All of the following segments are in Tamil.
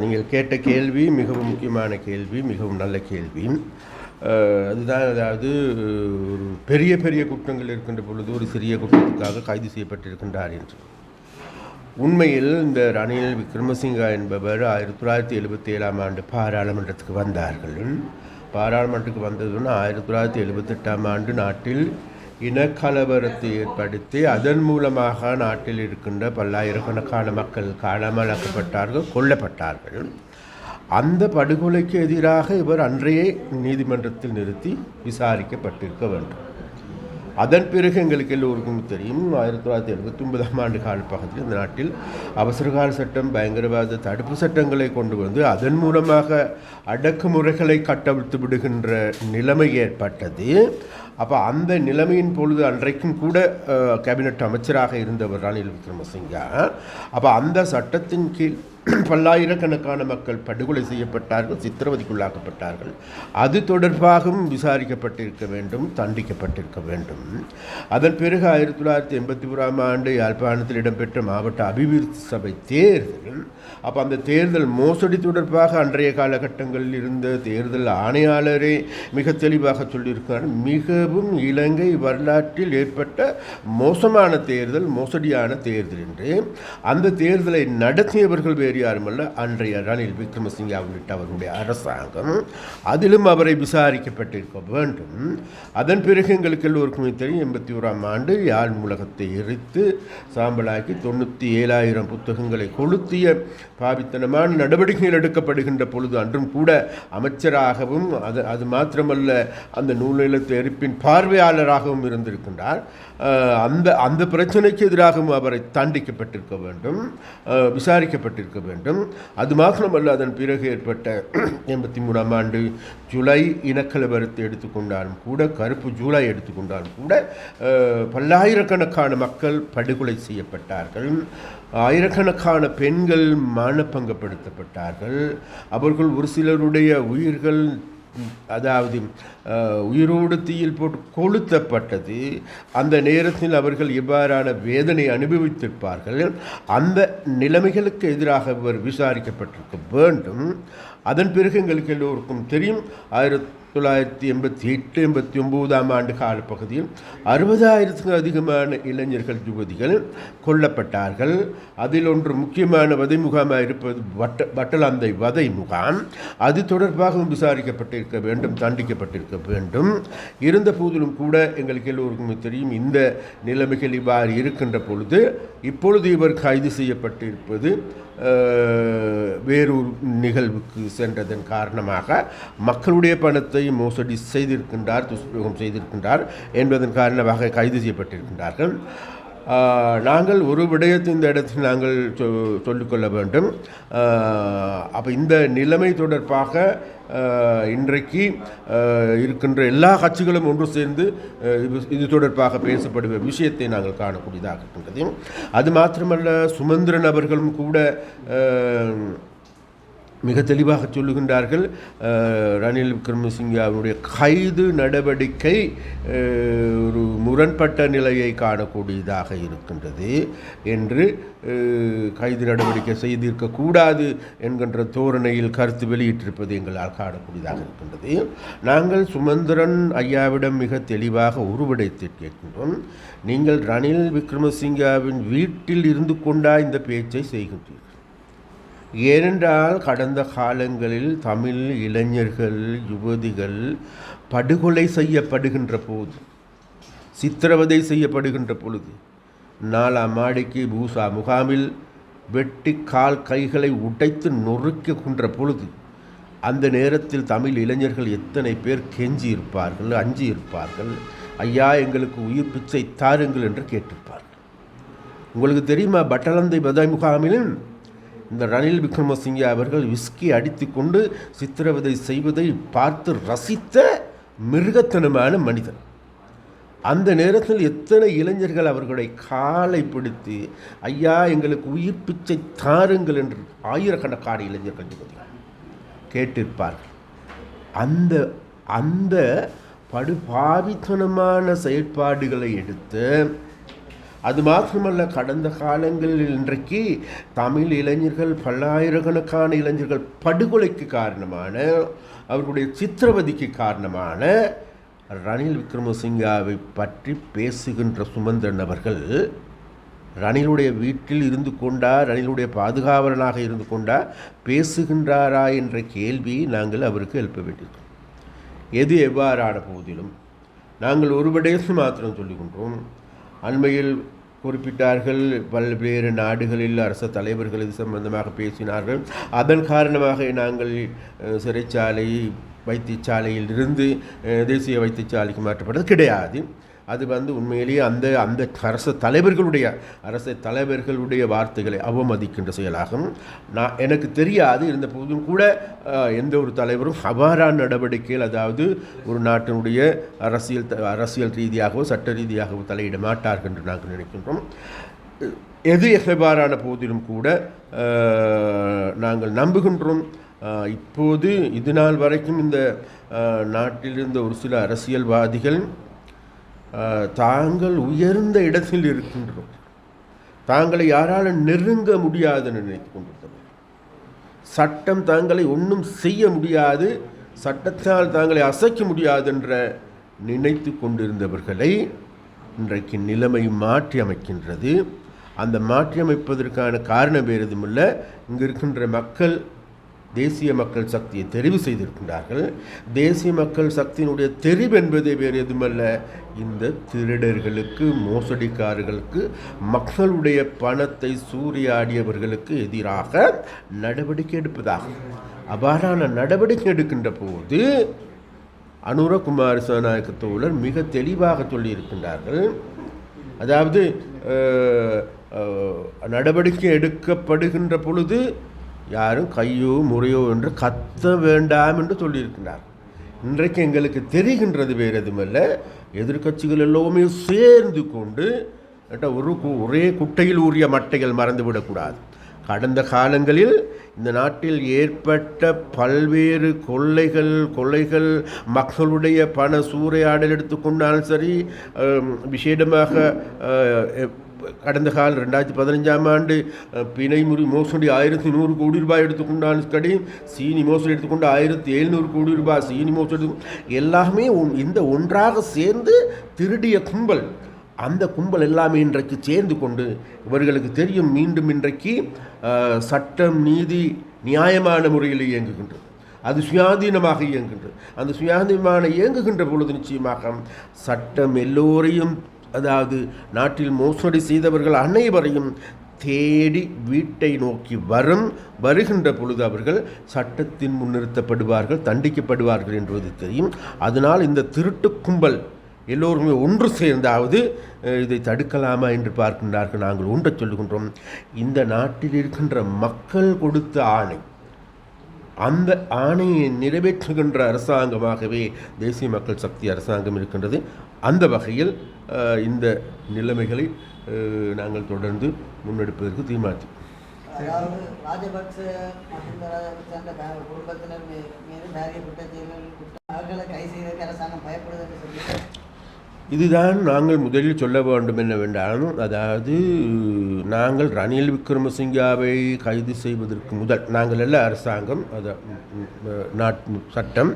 நீங்கள் கேட்ட கேள்வி மிகவும் முக்கியமான கேள்வி மிகவும் நல்ல கேள்வி. அதுதான் அதாவது ஒரு பெரிய பெரிய குற்றங்கள் இருக்கின்ற பொழுது ஒரு சிறிய குற்றத்துக்காக கைது செய்யப்பட்டிருக்கின்றார் என்று. உண்மையில் இந்த ரணில் விக்ரமசிங்கா என்பவர் ஆயிரத்தி தொள்ளாயிரத்தி எழுபத்தி ஏழாம் ஆண்டு பாராளுமன்றத்துக்கு வந்தார்கள். பாராளுமன்றத்துக்கு வந்ததுன்னு ஆயிரத்தி தொள்ளாயிரத்தி எழுபத்தெட்டாம் ஆண்டு நாட்டில் இனக்கலவரத்தை ஏற்படுத்தி அதன் மூலமாக நாட்டில் இருக்கின்ற பல்லாயிரக்கணக்கான மக்கள் காணாமலாக்கப்பட்டார்கள் கொல்லப்பட்டார்கள். அந்த படுகொலைக்கு எதிராக இவர் அன்றையே நீதிமன்றத்தில் நிறுத்தி விசாரிக்கப்பட்டிருக்க வேண்டும். அதன் பிறகு எங்களுக்கு எல்லோருக்கும் தெரியும் ஆயிரத்தி தொள்ளாயிரத்தி எழுபத்தி ஒன்பதாம் ஆண்டு காலப்பகுதியில் இந்த நாட்டில் அவசரகால சட்டம் பயங்கரவாத தடுப்பு சட்டங்களை கொண்டு வந்து அதன் மூலமாக அடக்குமுறைகளை கட்டவிழ்த்து விடுகின்ற நிலைமை ஏற்பட்டது. அப்போ அந்த நிலைமையின் பொழுது அன்றைக்கும் கூட கேபினட் அமைச்சராக இருந்தவர் ரணில் விக்ரமசிங்கா. அப்போ அந்த சட்டத்தின் கீழ் பல்லாயிரக்கணக்கான மக்கள் படுகொலை செய்யப்பட்டார்கள் சித்திரவதைக்குள்ளாக்கப்பட்டார்கள். அது தொடர்பாகவும் விசாரிக்கப்பட்டிருக்க வேண்டும் தண்டிக்கப்பட்டிருக்க வேண்டும். அதன் பிறகு ஆயிரத்தி தொள்ளாயிரத்தி எண்பத்தி ஓராம் ஆண்டு யாழ்ப்பாணத்தில் இடம்பெற்ற மாவட்ட அபிவிருத்தி சபை தேர்தல் அப்போ அந்த தேர்தல் மோசடி தொடர்பாக அன்றைய காலகட்டங்களில் இருந்த தேர்தல் ஆணையாளரே மிக தெளிவாக சொல்லியிருக்கிறார். மிகவும் இலங்கை வரலாற்றில் ஏற்பட்ட மோசமான தேர்தல் மோசடியான தேர்தல் என்று. அந்த தேர்தலை நடத்தியவர்கள் வேறு யாருமல்ல அன்றைய ரணில் விக்ரமசிங்கா உள்ளிட்ட அவருடைய அரசாங்கம். அதிலும் அவரை விசாரிக்கப்பட்டிருக்க வேண்டும். அதன் பிறகு எங்களுக்கு எல்லோருக்குமே தெரியும் எண்பத்தி ஓராம் ஆண்டு யாழ் மூலகத்தை எரித்து சாம்பலாக்கி தொண்ணூற்றி ஏழாயிரம் புத்தகங்களை கொளுத்திய பாவித்தனமான நடவடிக்கைகள் எடுக்கப்படுகின்ற பொழுது அன்றும் கூட அமைச்சராகவும் அது அது மாத்திரமல்ல அந்த நூலிலத்து எரிப்பின் பார்வையாளராகவும் இருந்திருக்கின்றார். அந்த அந்த பிரச்சனைக்கு எதிராகவும் அவரை தண்டிக்கப்பட்டிருக்க வேண்டும். விசாரிக்கப்பட்டிருக்க வேண்டும். அது மாத்திரமல்ல அதன் பிறகு ஏற்பட்ட எண்பத்தி மூணாம் ஆண்டு ஜூலை இனக்கலவரத்தை எடுத்துக்கொண்டாலும் கூட கருப்பு ஜூலை எடுத்துக்கொண்டாலும் கூட பல்லாயிரக்கணக்கான மக்கள் படுகொலை செய்யப்பட்டார்கள். ஆயிரக்கணக்கான பெண்கள் மானப்பங்கப்படுத்தப்பட்டார்கள் அவர்கள் ஒரு சிலருடைய உயிர்கள் அதாவது உயிரோடு தீயில் போட்டு கொளுத்தப்பட்டது அந்த நேரத்தில் அவர்கள் இவ்வாறான வேதனை அனுபவித்திருப்பார்கள். அந்த நிலைமைகளுக்கு எதிராக இவர் விசாரிக்கப்பட்டிருக்க வேண்டும். அதன் பிறகு எங்களுக்கு எல்லோருக்கும் தெரியும் ஆயிரத்தி தொள்ளாயிரத்தி எண்பத்தி எட்டு எண்பத்தி ஒம்போதாம் ஆண்டு காலப்பகுதியில் அறுபதாயிரத்துக்கும் அதிகமான இளைஞர்கள் யுவதிகள் கொல்லப்பட்டார்கள். அதில் ஒன்று முக்கியமான வதை முகாமாக இருப்பது வட்ட வட்டலாந்தை வதை முகாம் அது தொடர்பாகவும் விசாரிக்கப்பட்டிருக்க வேண்டும் தண்டிக்கப்பட்டிருக்க வேண்டும். இருந்த போதிலும் கூட எங்களுக்கு எல்லோருக்கும் தெரியும் இந்த நிலைமைகள் இவ்வாறு இருக்கின்ற பொழுது இப்பொழுது இவர் கைது செய்யப்பட்டிருப்பது வேறொரு நிகழ்வுக்கு சென்றதன் காரணமாக மக்களுடைய பணத்தை மோசடி செய்திருக்கின்றார் துஷ்பிரயோகம் செய்திருக்கின்றார் என்பதன் காரணமாக கைது செய்யப்பட்டிருக்கின்றார்கள். நாங்கள் ஒரு விடயத்தை இந்த இடத்தில் நாங்கள் சொ- சொல்லிக்கொள்ள வேண்டும். அப்போ இந்த நிலைமை தொடர்பாக இன்றைக்கு இருக்கின்ற எல்லா கட்சிகளும் ஒன்று சேர்ந்து இது இது தொடர்பாக பேசப்படுகிற விஷயத்தை நாங்கள் காணக்கூடியதாக இருக்கின்றது. அது மாத்திரமல்ல சுமந்திரன் அவர்களும் கூட மிக தெளிவாக சொல்லுகின்றார்கள் ரணில் விக்ரமசிங்காவுடைய கைது நடவடிக்கை ஒரு முரண்பட்ட நிலையை காணக்கூடியதாக இருக்கின்றது என்று கைது நடவடிக்கை செய்திருக்கக்கூடாது என்கின்ற தோரணையில் கருத்து வெளியிட்டிருப்பது எங்களால் காணக்கூடியதாக இருக்கின்றது. நாங்கள் சுமந்திரன் ஐயாவிடம் மிக தெளிவாக உருவடைத்து கேட்கின்றோம் நீங்கள் ரணில் விக்ரமசிங்காவின் வீட்டில் இருந்து கொண்டா இந்த பேச்சை செய்கின்றீர்கள்? ஏனென்றால் கடந்த காலங்களில் தமிழ் இளைஞர்கள் யுவதிகள் படுகொலை செய்யப்படுகின்ற போது சித்திரவதை செய்யப்படுகின்ற பொழுது நாலாம் மாடிக்கு பூசா முகாமில் வெட்டி கால் கைகளை உடைத்து நொறுக்குகின்ற பொழுது அந்த நேரத்தில் தமிழ் இளைஞர்கள் எத்தனை பேர் கெஞ்சி இருப்பார்கள் அஞ்சி இருப்பார்கள் ஐயா எங்களுக்கு உயிர் பிச்சை தாருங்கள் என்று கேட்டிருப்பார்கள். உங்களுக்கு தெரியுமா பட்டலந்தை பதாய் முகாமில் இந்த ரணில் விக்ரமசிங்கே அவர்கள் விஸ்கி அடித்துக்கொண்டு சித்திரவதை செய்வதை பார்த்து ரசித்த மிருகத்தனமான மனிதன். அந்த நேரத்தில் எத்தனை இளைஞர்கள் அவர்களுடைய காலை பிடித்து ஐயா எங்களுக்கு உயிர் பிச்சை தாருங்கள் என்று ஆயிரக்கணக்கான இளைஞர்கள் யுவதிகள் கேட்டிருப்பார்கள். அந்த அந்த படுபாவித்தனமான செயற்பாடுகளை எடுத்து அது மாத்திரமல்ல கடந்த காலங்களில் இன்றைக்கு தமிழ் இளைஞர்கள் பல்லாயிரக்கணக்கான இளைஞர்கள் படுகொலைக்கு காரணமான அவர்களுடைய சித்திரவதைக்கு காரணமான ரணில் விக்ரமசிங்காவை பற்றி பேசுகின்ற சுமந்திரன் அவர்கள் ரணிலுடைய வீட்டில் இருந்து கொண்டா ரணிலுடைய பாதுகாவலனாக இருந்து கொண்டா பேசுகின்றாரா என்ற கேள்வியை நாங்கள் அவருக்கு எழுப்ப வேண்டியிருக்கிறோம் எது எவ்வாறான போதிலும் நாங்கள் ஒரு விடயத்தை மாத்திரம் சொல்லிக்கொண்டோம் அண்மையில் குறிப்பிட்டார்கள் பல்வேறு நாடுகளில் அரச தலைவர்கள் இது சம்பந்தமாக பேசினார்கள். அதன் காரணமாக நாங்கள் சிறைச்சாலை வைத்தியசாலையில் இருந்து தேசிய வைத்தியசாலைக்கு மாற்றப்பட்டது கிடையாது. அது வந்து உண்மையிலேயே அந்த அந்த அரச தலைவர்களுடைய அரச தலைவர்களுடைய வார்த்தைகளை அவமதிக்கின்ற செயலாகும். நான் எனக்கு தெரியாது இருந்த போதும் கூட எந்த ஒரு தலைவரும் அவ்வாறான நடவடிக்கைகள் அதாவது ஒரு நாட்டினுடைய அரசியல் த- அரசியல் ரீதியாகவோ சட்ட ரீதியாகவோ தலையிட மாட்டார்கள் என்று நாங்கள் நினைக்கின்றோம். எது எகபாரான போதிலும் கூட நாங்கள் நம்புகின்றோம். இப்போது இது நாள் வரைக்கும் இந்த நாட்டிலிருந்த ஒரு சில அரசியல்வாதிகள் தாங்கள் உயர்ந்த இடத்தில் இருக்கின்றோம். தாங்களை யாரால் நெருங்க முடியாதுன்னு நினைத்து கொண்டிருந்தவர் சட்டம் தாங்களை ஒன்றும் செய்ய முடியாது சட்டத்தால் தாங்களை அசைக்க முடியாது என்ற நினைத்து கொண்டிருந்தவர்களை இன்றைக்கு நிலைமை மாற்றி அமைக்கின்றது. அந்த மாற்றி அமைப்பதற்கான காரணம் வேறு எதுவுமில்லை இங்கு இருக்கின்ற மக்கள் தேசிய மக்கள் சக்தியை தெரிவு செய்திருக்கின்றார்கள். தேசிய மக்கள் சக்தியினுடைய தெரிவு என்பதே வேறு எதுவுமல்ல இந்த திருடர்களுக்கு மோசடிக்காரர்களுக்கு மக்களுடைய பணத்தை சூறையாடியவர்களுக்கு எதிராக நடவடிக்கை எடுப்பதாகும் அவ்வாறான நடவடிக்கை எடுக்கின்ற போது அனுரகுமார் சேனாயக்க தோழர் மிக தெளிவாக சொல்லியிருக்கின்றார்கள். அதாவது நடவடிக்கை எடுக்கப்படுகின்ற பொழுது யாரும் கையோ முறையோ என்று கத்த வேண்டாம் என்று சொல்லியிருக்கின்றார் இன்றைக்கு எங்களுக்கு தெரிகின்றது வேறு எதுவுமல்ல. எதிர்க்கட்சிகள் எல்லாமே சேர்ந்து கொண்டு ஒரு கு- ஒரே குட்டையில் ஊறிய மட்டைகள் மறந்துவிடக்கூடாது. கடந்த காலங்களில் இந்த நாட்டில் ஏற்பட்ட பல்வேறு கொள்ளைகள் கொள்ளைகள் மக்களுடைய பண சூறையாடல் எடுத்துக்கொண்டாலும் சரி விசேடமாக கடந்த காலம் ரெண்டாயிரத்தி பதினஞ்சாம் ஆண்டு பிணை முறி மோசடி ஆயிரத்தி நூறு கோடி ரூபாய் எடுத்துக்கொண்டாலும் சரி சீனி மோசடி எடுத்துக்கொண்டு ஆயிரத்தி எழுநூறு கோடி ரூபாய் சீனி மோசடி எல்லாமே ஒன்- இந்த ஒன்றாக சேர்ந்து திருடிய கும்பல் அந்த கும்பல் எல்லாமே இன்றைக்கு சேர்ந்து கொண்டு இவர்களுக்கு தெரியும் மீண்டும் இன்றைக்கு சட்டம் நீதி நியாயமான முறையில் இயங்குகின்றது. அது சுயாதீனமாக இயங்குகின்றது. அந்த சுயாதீனமான இயங்குகின்ற பொழுது நிச்சயமாக சட்டம் எல்லோரையும் அதாவது நாட்டில் மோசடி செய்தவர்கள் அனைவரையும் தேடி வீட்டை நோக்கி வரும் வருகின்ற பொழுது அவர்கள் சட்டத்தின் முன்னிறுத்தப்படுவார்கள் தண்டிக்கப்படுவார்கள் என்பது தெரியும். அதனால் இந்த திருட்டு கும்பல் எல்லோருமே ஒன்று சேர்ந்தாவது இதை தடுக்கலாமா? என்று பார்க்கின்றார்கள். நாங்கள் ஒன்றை சொல்லுகின்றோம். இந்த நாட்டில் இருக்கின்ற மக்கள் கொடுத்த ஆணை அந்த ஆணையை நிறைவேற்றுகின்ற அரசாங்கமாகவே தேசிய மக்கள் சக்தி அரசாங்கம் இருக்கின்றது. அந்த வகையில் இந்த நிலைமைகளை நாங்கள் தொடர்ந்து முன்னெடுப்பதற்கு தீர்மானித்தோம் அதாவது ராஜபக்ச மஹிந்த ராஜபக்ச அந்த குடும்பத்தினர் மீது குற்றச்செயல்கள் அவர்களை கை செய்வதற்கு அரசாங்கம் பயப்படுது என்று சொல்லி இதுதான் நாங்கள் முதலில் சொல்ல வேண்டும் என்னவென்றால் அதாவது நாங்கள் ரணில் விக்ரமசிங்காவை கைது செய்வதற்கு முதல் நாங்கள் எல்லாம் அரசாங்கம் அது நாட் சட்டம்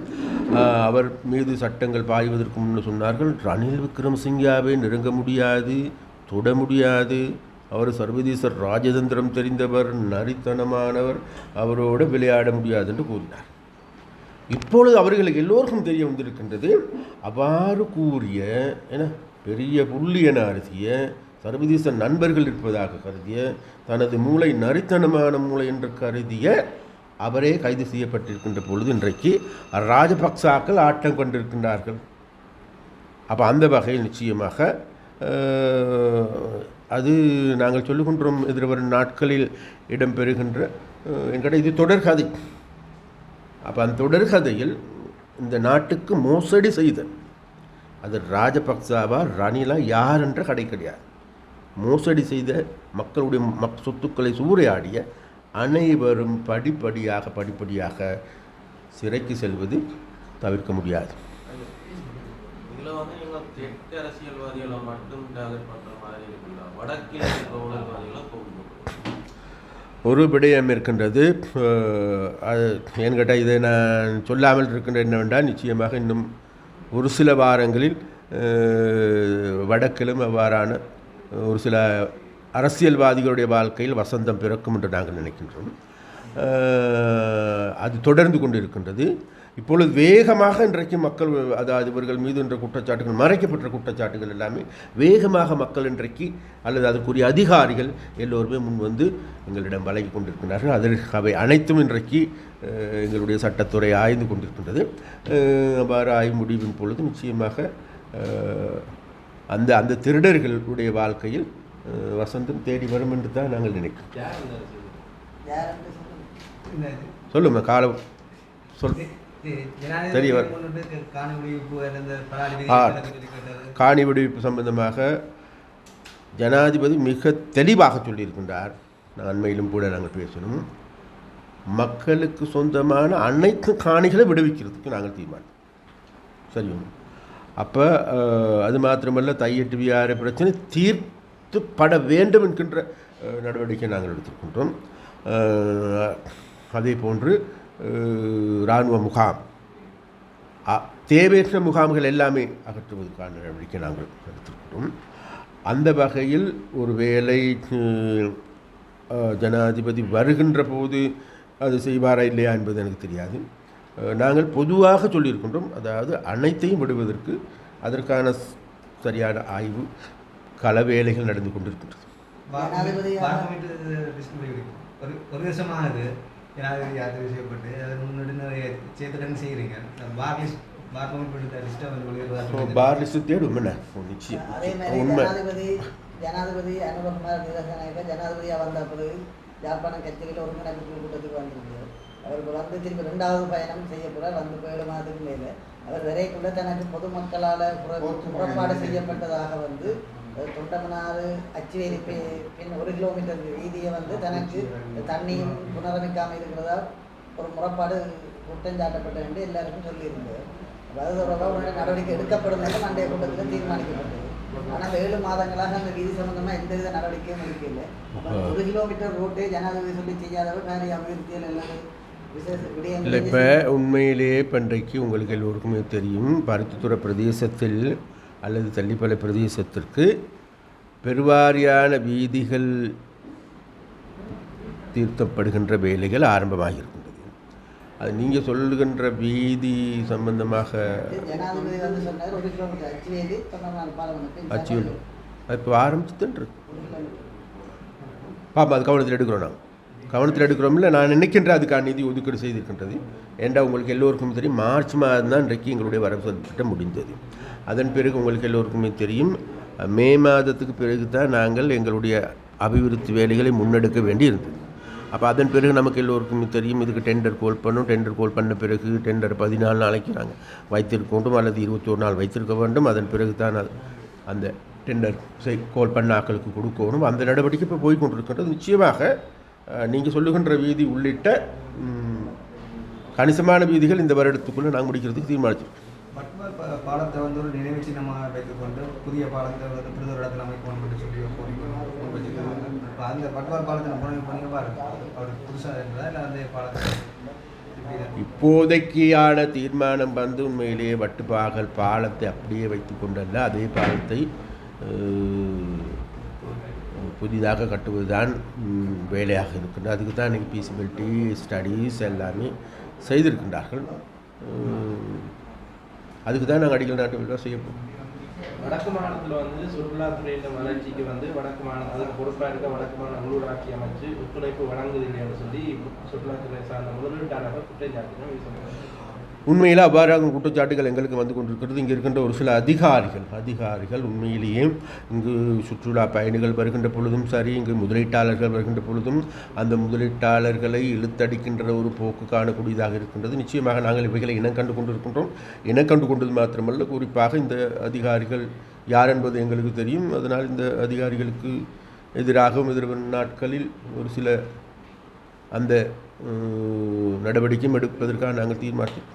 அவர் மீது சட்டங்கள் பாய்வதற்கு முன்னு சொன்னார்கள் ரணில் விக்ரமசிங்காவை நெருங்க முடியாது தொட முடியாது. அவர் சர்வதேச ராஜதந்திரம் தெரிந்தவர் நரித்தனமானவர் அவரோடு விளையாட முடியாது என்று கூறினார். இப்பொழுது அவர்களுக்கு எல்லோருக்கும் தெரிய வந்திருக்கின்றது அவ்வாறு கூறிய என பெரிய புள்ளி என அருதிய சர்வதேச நண்பர்கள் இருப்பதாக கருதிய தனது மூளை நரித்தனமான மூளை என்று கருதிய அவரே கைது செய்யப்பட்டிருக்கின்ற பொழுது இன்றைக்கு ராஜபக்சாக்கள் ஆட்டம் கொண்டிருக்கின்றார்கள். அப்போ அந்த வகையில் நிச்சயமாக அது நாங்கள் சொல்லுகின்றோம் எதிர்வரும் நாட்களில் இடம்பெறுகின்ற அஹ், என்கிட்ட இது தொடர்கதை. அப்போ அந்த தொடர்கதையில் இந்த நாட்டுக்கு மோசடி செய்த அது ராஜபக்சாவா ரணிலா யார் என்ற கடை கிடையாது. மோசடி செய்த மக்களுடைய மக் சொத்துக்களை சூறையாடிய அனைவரும் படிப்படியாக படிப்படியாக சிறைக்கு செல்வது தவிர்க்க முடியாது. வந்து அரசியல்வாதிகளை மட்டும் மாதிரி வடக்கில் ஒரு விடயம் இருக்கின்றது. அது ஏன் கேட்டால் இதை நான் சொல்லாமல் இருக்கின்ற என்னவென்றால் நிச்சயமாக இன்னும் ஒரு சில வாரங்களில் வடக்கிலும் அவ்வாறான ஒரு சில அரசியல்வாதிகளுடைய வாழ்க்கையில் வசந்தம் பிறக்கும் என்று நாங்கள் நினைக்கின்றோம். அது தொடர்ந்து கொண்டு இருக்கின்றது இப்பொழுது வேகமாக இன்றைக்கு மக்கள் அதாவது இவர்கள் மீது என்ற குற்றச்சாட்டுகள் மறைக்கப்பட்ட குற்றச்சாட்டுகள் எல்லாமே வேகமாக மக்கள் இன்றைக்கு அல்லது அதற்குரிய அதிகாரிகள் எல்லோருமே முன் வந்து எங்களிடம் வழங்கி கொண்டிருக்கிறார்கள். அதில் அவை அனைத்தும் இன்றைக்கு எங்களுடைய சட்டத்துறை ஆய்ந்து கொண்டிருக்கின்றது. அவ்வாறு ஆய்வு முடிவின் பொழுது நிச்சயமாக அந்த அந்த திருடர்களுடைய வாழ்க்கையில் வசந்தம் தேடி வரும் என்று தான் நாங்கள் நினைக்கிறோம். யார் இந்த அரசியல் யாருன்னு சொல்லுங்க இந்த இது- சொல்லுங்க காலம் சொல். தெரியவர். காணி விடுவிப்பு சம்பந்தமாக ஜனாதிபதி மிக தெளிவாக சொல்லியிருக்கின்றார். நான் அண்மையிலும் கூட நாங்கள் பேசணும் மக்களுக்கு சொந்தமான அனைத்து காணிகளை விடுவிக்கிறதுக்கு நாங்கள் தீர்மானம் சரி அப்போ அது மாத்திரமல்ல தையட்டு வியார பிரச்சனை தீர்த்துப்பட வேண்டும் என்கின்ற நடவடிக்கை நாங்கள் எடுத்திருக்கின்றோம். அஹ், அதே போன்று இராணுவ முகாம் தேவையற்ற முகாம்கள் எல்லாமே அகற்றுவதற்கான நடவடிக்கை நாங்கள் எடுத்துக்கிட்டோம் அந்த வகையில் ஒரு வேலை ஜனாதிபதி வருகின்ற போது அது செய்வாரா இல்லையா என்பது எனக்கு தெரியாது நாங்கள் பொதுவாக சொல்லியிருக்கின்றோம் அதாவது அனைத்தையும் விடுவதற்கு அதற்கான சரியான ஆய்வு கள வேலைகள் நடந்து கொண்டிருக்கின்றது ஒரு ஒரு ஜனாதிபதி யாத்திரை செய்யப்பட்டு அதை முன்னாடி நிறைய சேர்த்துடன் செய்கிறீங்க பார் லிஸ்ட் பார்லிமெண்ட் லிஸ்ட்டை வந்து ஸோ வெளியிடுவதா பார் லிஸ்ட்டு தேடும் என்ன? நிச்சயம் அதே மாதிரி உண்மை. ஜனாதிபதி ஜனாதிபதி அனுபகுமார் நிரசநாயக்க ஜனாதிபதியா வந்த பிறகு யாழ்ப்பாணம் கச்சேரியில் ஒருங்கிணைப்பு குழு கூட்டத்துக்கு வந்திருந்தார். அவருக்கு வந்து திருப்பி ரெண்டாவது பயணம் செய்ய வந்து ஏழு மாதத்துக்கு மேலே. அவர் விரைக்குள்ள தனக்கு பொதுமக்களால் புறப்பாடு செய்யப்பட்டதாக வந்து தொண்டமனாறு அச்சுவேலி பின் ஒரு கிலோமீட்டர் வீதியை வந்து தனக்கு தண்ணியும் புனரமைக்காமல் இருக்கிறதா ஒரு முறைப்பாடு குற்றம் என்று எல்லாருக்கும் சொல்லியிருந்தார் அப்ப அது தொடர்பாக உடனே நடவடிக்கை எடுக்கப்படும் என்று மண்டைய கூட்டத்தில் தீர்மானிக்கப்பட்டது. ஆனால் ஏழு மாதங்களாக அந்த வீதி சம்பந்தமா எந்தவித நடவடிக்கையும் எடுக்கல ஒரு கிலோமீட்டர் ரோட்டே ஜனாதிபதி சொல்லி செய்யாதவர் வேறு அபிவிருத்தியில் எல்லாமே இல்லை இப்போ உண்மையிலேயே இப்போ இன்றைக்கு உங்களுக்கு எல்லோருக்குமே தெரியும் பருத்தித்துறை பிரதேசத்தில் அல்லது தள்ளிப்பளை பிரதேசத்திற்கு பெருவாரியான வீதிகள் தீர்த்தப்படுகின்ற வேலைகள் ஆரம்பமாக இருக்கின்றது அது நீங்கள் சொல்லுகின்ற வீதி சம்பந்தமாக அச்சுவேலி இப்போ கிலோமீட்டர் பாப்பா அது கவனத்தில் எடுக்கிறோம் நாங்கள் கவனத்தில் எடுக்கிறோம்ல நான் நினைக்கின்ற அதுக்கான நிதி ஒதுக்கீடு செய்திருக்கின்றது. ஏண்டா உங்களுக்கு எல்லோருக்கும் தெரியும் மார்ச் மாதம் தான் இன்றைக்கு எங்களுடைய வரவு திட்டம் முடிந்தது. அதன் பிறகு உங்களுக்கு எல்லோருக்குமே தெரியும் மே மாதத்துக்கு பிறகு தான் நாங்கள் எங்களுடைய அபிவிருத்தி வேலைகளை முன்னெடுக்க வேண்டி இருந்தது அப்போ அதன் பிறகு நமக்கு எல்லோருக்குமே தெரியும் இதுக்கு டெண்டர் கோல் பண்ணும். டெண்டர் கோல் பண்ண பிறகு டெண்டர் பதினாலு நாளைக்கு நாங்கள் வைத்திருக்கோண்டும் அல்லது இருபத்தோரு நாள் வைத்திருக்க வேண்டும். அதன் பிறகு தான் அது அந்த டெண்டர் செய் கோல் பண்ண ஆக்களுக்கு கொடுக்கணும் அந்த நடவடிக்கை இப்போ போய் கொண்டிருக்கின்றது. நிச்சயமாக நீங்கள் சொல்லுகின்ற வீதி உள்ளிட்ட கணிசமான வீதிகள் இந்த வருடத்துக்குள்ளே நாங்கள் முடிக்கிறதுக்கு தீர்மானிச்சிருக்கோம் பாலத்தை வந்து ஒரு நினைவு சின்னமாக வைத்துக்கொண்டு புதிய பாலத்தை வந்து புரித இடத்துல அமைக்கணும் என்று சொல்லி இப்போ அந்த பட்மர் பாலத்தை புனரமைப்பு பண்ணி பாருங்க அவர் புதுசாக இருக்கிறதா இல்லை அந்த பாலத்தை. இப்போதைக்கான தீர்மானம் வந்து உண்மையிலேயே வட்டுப்பாகல் பாலத்தை அப்படியே வைத்து கொண்டல்ல அதே பாலத்தை புதிதாக கட்டுவதுதான் தான் வேலையாக இருக்கின்றது அதுக்கு தான் இன்றைக்கி பீசிபிலிட்டி ஸ்டடீஸ் எல்லாமே செய்திருக்கின்றார்கள். அதுக்கு தான் நாங்கள் அடிக்கல் நாட்டு விழா செய்ய போகிறோம் வடக்கு மாநிலத்தில் வந்து சுற்றுலாத்துறையின் வளர்ச்சிக்கு வந்து வடக்கு மாநிலம் அதுக்கு பொறுப்பாக இருக்க வடக்கு மாநில உள்ளூராட்சி அமைச்சு ஒத்துழைப்பு வழங்குதில்லைன்னு சொல்லி சுற்றுலாத்துறை சார்ந்த முதலீட்டாளர்கள் குற்றம் சாட்டினோம் உண்மையில் அவ்வாறாக குற்றச்சாட்டுகள் எங்களுக்கு வந்து கொண்டிருக்கிறது. இங்கே இருக்கின்ற ஒரு சில அதிகாரிகள் அதிகாரிகள் உண்மையிலேயே இங்கு சுற்றுலா பயணிகள் வருகின்ற பொழுதும் சரி இங்கு முதலீட்டாளர்கள் வருகின்ற பொழுதும் அந்த முதலீட்டாளர்களை இழுத்தடிக்கின்ற ஒரு போக்கு காணக்கூடியதாக இருக்கின்றது. நிச்சயமாக நாங்கள் இவைகளை இனம் கண்டு கொண்டிருக்கின்றோம். இனம் கண்டு கொண்டது மாத்திரமல்ல குறிப்பாக இந்த அதிகாரிகள் யார் என்பது எங்களுக்கு தெரியும். அதனால் இந்த அதிகாரிகளுக்கு எதிராகவும் எதிர்வரும் நாட்களில் ஒரு சில அந்த நடவடிக்கையும் எடுப்பதற்காக நாங்கள் தீர்மானித்தோம்